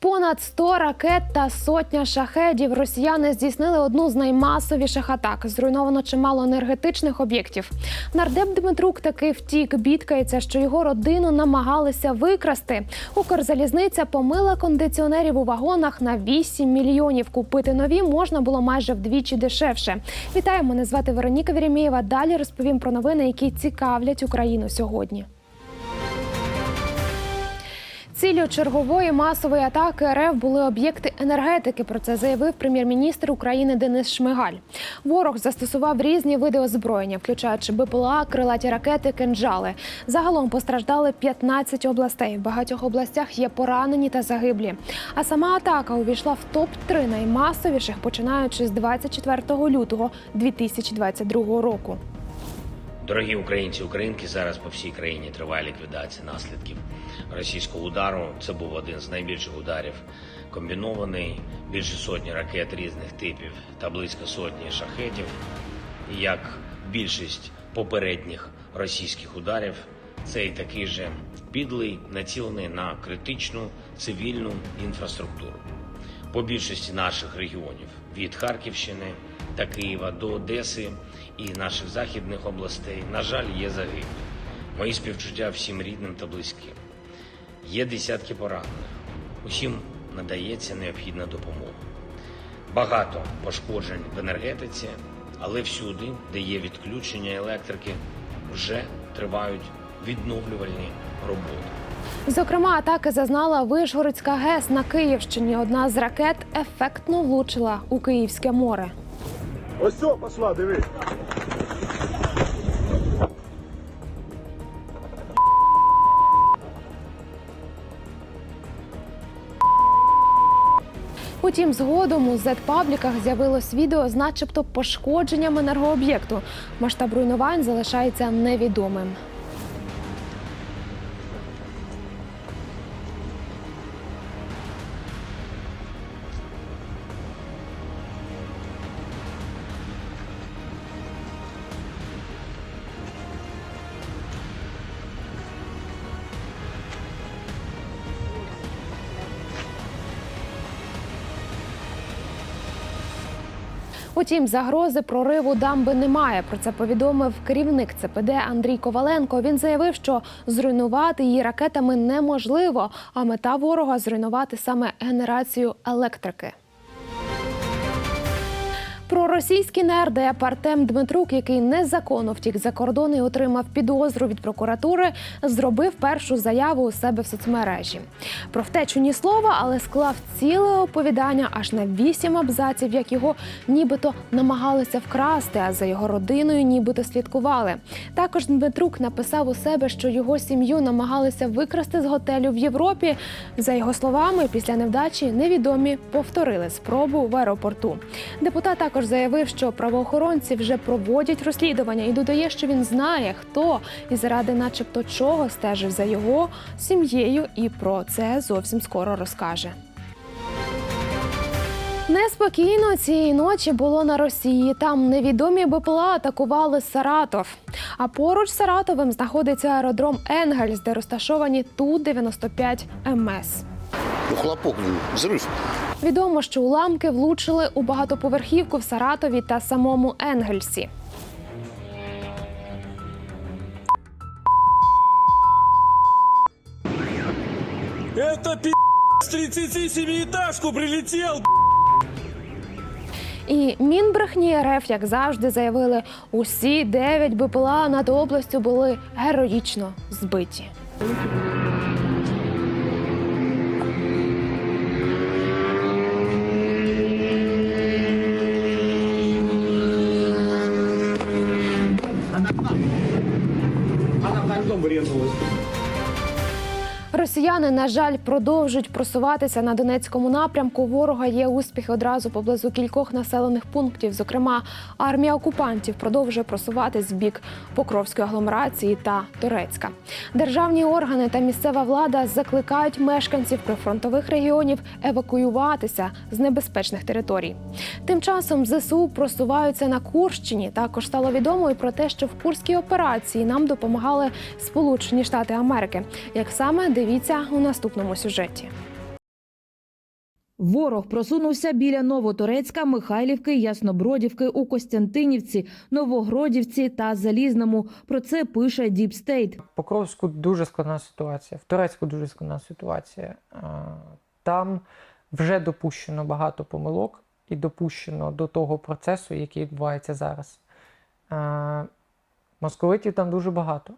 Понад 100 ракет та сотня шахедів росіяни здійснили одну з наймасовіших атак. Зруйновано чимало енергетичних об'єктів. Нардеп Дмитрук таки втік. Бідкається, що його родину намагалися викрасти. Укрзалізниця помила кондиціонерів у вагонах на 8 мільйонів. Купити нові можна було майже вдвічі дешевше. Вітаю, мене звати Вероніка Вірімєєва. Далі розповім про новини, які цікавлять Україну сьогодні. Ціллю чергової масової атаки РФ були об'єкти енергетики. Про це заявив прем'єр-міністр України Денис Шмигаль. Ворог застосував різні види озброєння, включаючи БПЛА, крилаті ракети, кинджали. Загалом постраждали 15 областей. В багатьох областях є поранені та загиблі. А сама атака увійшла в топ 3 наймасовіших, починаючи з 24 лютого 2022 року. Дорогі українці, українки, зараз по всій країні триває ліквідація наслідків російського удару. Це був один з найбільших ударів. Комбінований більше сотні ракет різних типів та близько сотні шахетів. Як більшість попередніх російських ударів, цей такий же підлий, націлений на критичну цивільну інфраструктуру. По більшості наших регіонів від Харківщини та Києва до Одеси і наших західних областей, на жаль, є загиблі. Мої співчуття всім рідним та близьким. Є десятки поранених. Усім надається необхідна допомога. Багато пошкоджень в енергетиці, але всюди, де є відключення електрики, вже тривають відновлювальні роботи. Зокрема, атаки зазнала Вишгородська ГЕС на Київщині. Одна з ракет ефектно влучила у Київське море. Ось все, пошла, дивись. Утім, згодом у Z-пабліках з'явилось відео з начебто пошкодженням енергооб'єкту. Масштаб руйнувань залишається невідомим. Утім, загрози прориву дамби немає. Про це повідомив керівник ЦПД Андрій Коваленко. Він заявив, що зруйнувати її ракетами неможливо, а мета ворога зруйнувати саме генерацію електрики. Проросійський нардеп Артем Дмитрук, який незаконно втік за кордон і отримав підозру від прокуратури, зробив першу заяву у себе в соцмережі. Про втечу ні слова, але склав ціле оповідання аж на вісім абзаців, як його нібито намагалися вкрасти, а за його родиною нібито слідкували. Також Дмитрук написав у себе, що його сім'ю намагалися викрасти з готелю в Європі. За його словами, після невдачі невідомі повторили спробу в аеропорту. Депутат також заявив, що правоохоронці вже проводять розслідування і додає, що він знає, хто і заради, начебто, чого стежив за його сім'єю, і про це зовсім скоро розкаже. Неспокійно цієї ночі було на Росії. Там невідомі БПЛА атакували Саратов. А поруч Саратовим знаходиться аеродром Енгельс, де розташовані Ту-95 МС Ну, хлопок, взрыв. Відомо, що уламки влучили у багатоповерхівку в Саратові та самому Енгельсі. Это пи*** с 37-этажку прилетел, І Мінбрехні РФ, як завжди, заявили, усі дев'ять БПЛА над областю були героїчно збиті. always. Росіяни, на жаль, продовжують просуватися на Донецькому напрямку. Ворога є успіхи одразу поблизу кількох населених пунктів. Зокрема, армія окупантів продовжує просуватись в бік Покровської агломерації та Торецька. Державні органи та місцева влада закликають мешканців прифронтових регіонів евакуюватися з небезпечних територій. Тим часом ЗСУ просуваються на Курщині. Також стало відомо і про те, що в курській операції нам допомагали Сполучені Штати Америки. Як саме дивіться у наступному сюжеті. Ворог просунувся біля Новоторецька, Михайлівки, Яснобродівки у Костянтинівці, Новогродівці та Залізному. Про це пише Deep State. Покровську дуже складна ситуація, в Турецьку дуже складна ситуація. Там вже допущено багато помилок і допущено до того процесу, який відбувається зараз. Московитів там дуже багато.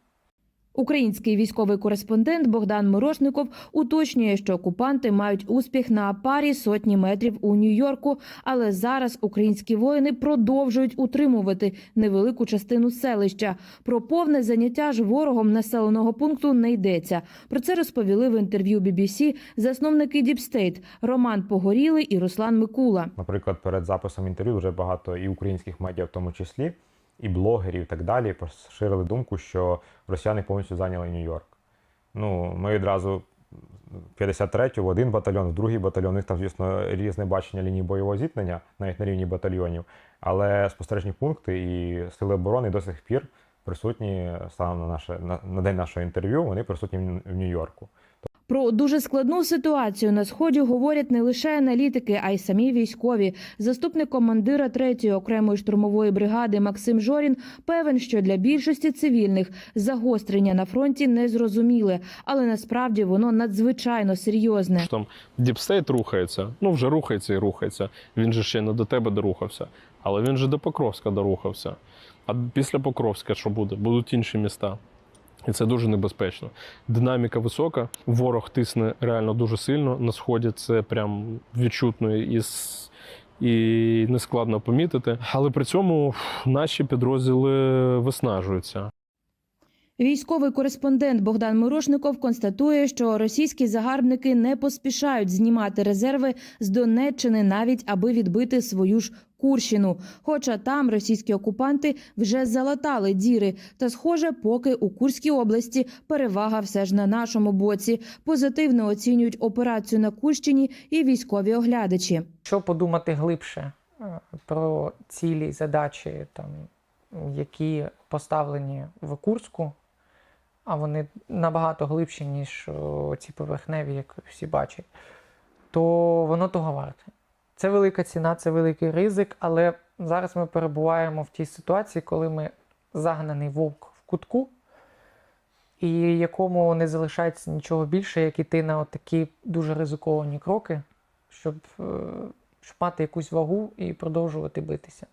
Український військовий кореспондент Богдан Мирошников уточнює, що окупанти мають успіх на парі сотні метрів у Нью-Йорку, але зараз українські воїни продовжують утримувати невелику частину селища. Про повне заняття ж ворогом населеного пункту не йдеться. Про це розповіли в інтерв'ю BBC засновники State Роман Погорілий і Руслан Микула. Наприклад, перед записом інтерв'ю вже багато і українських медіа, в тому числі, і блогерів, і так далі, поширили думку, що росіяни повністю зайняли Нью-Йорк. Ну, ми відразу 53-й в один батальйон, в другий батальйон. У них там, звісно, різне бачення лінії бойового зіткнення, навіть на рівні батальйонів. Але спостережні пункти і сили оборони до сих пір присутні станом на наше на, на день нашого інтерв'ю. Вони присутні в Нью-Йорку. Про дуже складну ситуацію на сході говорять не лише аналітики, а й самі військові. Заступник командира 3-ї окремої штурмової бригади Максим Жорін певен, що для більшості цивільних загострення на фронті не зрозуміле, але насправді воно надзвичайно серйозне. Там Діпстейт рухається, ну вже рухається і рухається. Він же ще не до тебе дорухався, але він же до Покровська дорухався. А після Покровська що буде? Будуть інші міста. І це дуже небезпечно. Динаміка висока, ворог тисне реально дуже сильно. На сході це прям відчутно і, і нескладно помітити. Але при цьому наші підрозділи виснажуються. Військовий кореспондент Богдан Мирошников констатує, що російські загарбники не поспішають знімати резерви з Донеччини, навіть аби відбити свою ж Курщину. Хоча там російські окупанти вже залатали діри. Та, схоже, поки у Курській області перевага все ж на нашому боці. Позитивно оцінюють операцію на Курщині і військові оглядачі. Що подумати глибше е, про цілі задачі, там, які поставлені в Курську, а вони набагато глибші, ніж ці поверхневі, як всі бачать, то воно того варте. Це велика ціна, це великий ризик, але зараз ми перебуваємо в тій ситуації, коли ми загнаний вовк в кутку, і якому не залишається нічого більше, як іти на такі дуже ризиковані кроки, щоб, е, щоб мати якусь вагу і продовжувати битися.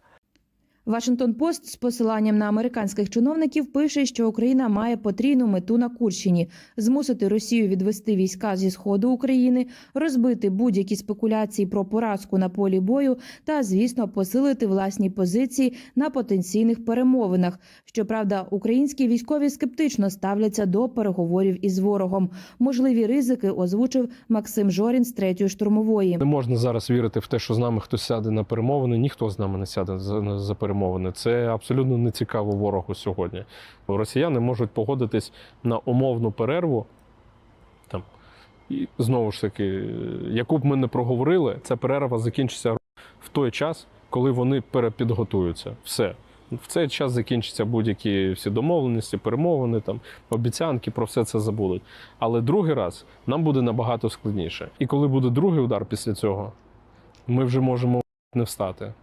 Вашингтон Пост з посиланням на американських чиновників пише, що Україна має потрійну мету на Курщині: змусити Росію відвести війська зі сходу України, розбити будь-які спекуляції про поразку на полі бою та, звісно, посилити власні позиції на потенційних перемовинах. Щоправда, українські військові скептично ставляться до переговорів із ворогом. Можливі ризики озвучив Максим Жорін з третьої штурмової. Не можна зараз вірити в те, що з нами хтось сяде на перемовини. Ніхто з нами не сяде за, за перемовини. Це абсолютно не цікаво ворогу сьогодні. Росіяни можуть погодитись на умовну перерву. Там, і знову ж таки, яку б ми не проговорили, ця перерва закінчиться в той час, коли вони перепідготуються. Все. В цей час закінчаться будь-які всі домовленості, перемовини, там, обіцянки, про все це забудуть. Але другий раз нам буде набагато складніше. І коли буде другий удар після цього, ми вже можемо не встати.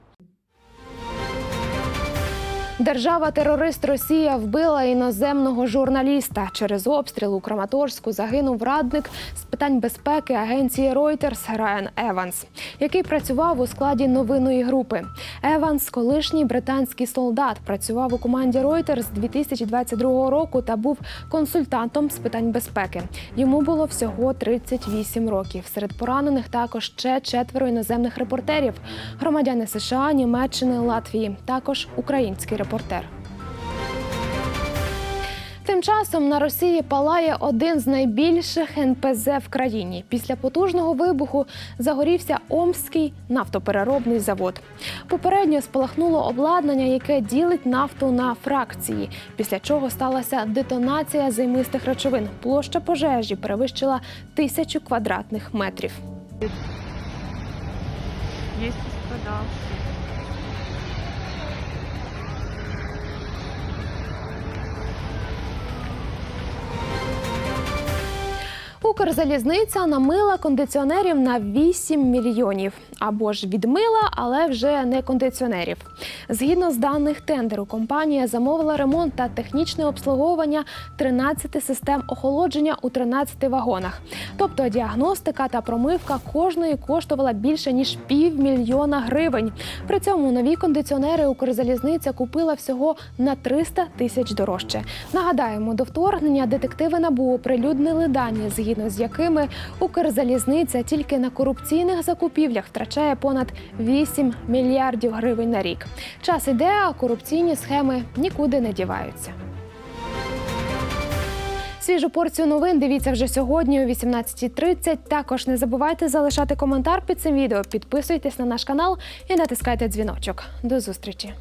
Держава-терорист Росія вбила іноземного журналіста. Через обстріл у Краматорську загинув радник з питань безпеки агенції Reuters Райан Еванс, який працював у складі новинної групи. Еванс, колишній британський солдат, працював у команді Reuters з 2022 року та був консультантом з питань безпеки. Йому було всього 38 років. Серед поранених також ще четверо іноземних репортерів, громадяни США, Німеччини, Латвії, також український репортер. Тим часом на Росії палає один з найбільших НПЗ в країні. Після потужного вибуху загорівся Омський нафтопереробний завод. Попередньо спалахнуло обладнання, яке ділить нафту на фракції. Після чого сталася детонація займистих речовин. Площа пожежі перевищила тисячу квадратних метрів. Есть пострадавшие. Укрзалізниця намила кондиціонерів на 8 мільйонів або ж відмила, але вже не кондиціонерів. Згідно з даних тендеру, компанія замовила ремонт та технічне обслуговування 13 систем охолодження у 13 вагонах. Тобто діагностика та промивка кожної коштувала більше ніж півмільйона гривень. При цьому нові кондиціонери Укрзалізниця купила всього на 300 тисяч дорожче. Нагадаємо, до вторгнення детективи НАБУ оприлюднили дані, згідно з якими Укрзалізниця тільки на корупційних закупівлях втрачає понад 8 мільярдів гривень на рік. Час іде, а корупційні схеми нікуди не діваються. Свіжу порцію новин дивіться вже сьогодні о 18.30. Також не забувайте залишати коментар під цим відео, підписуйтесь на наш канал і натискайте дзвіночок. До зустрічі!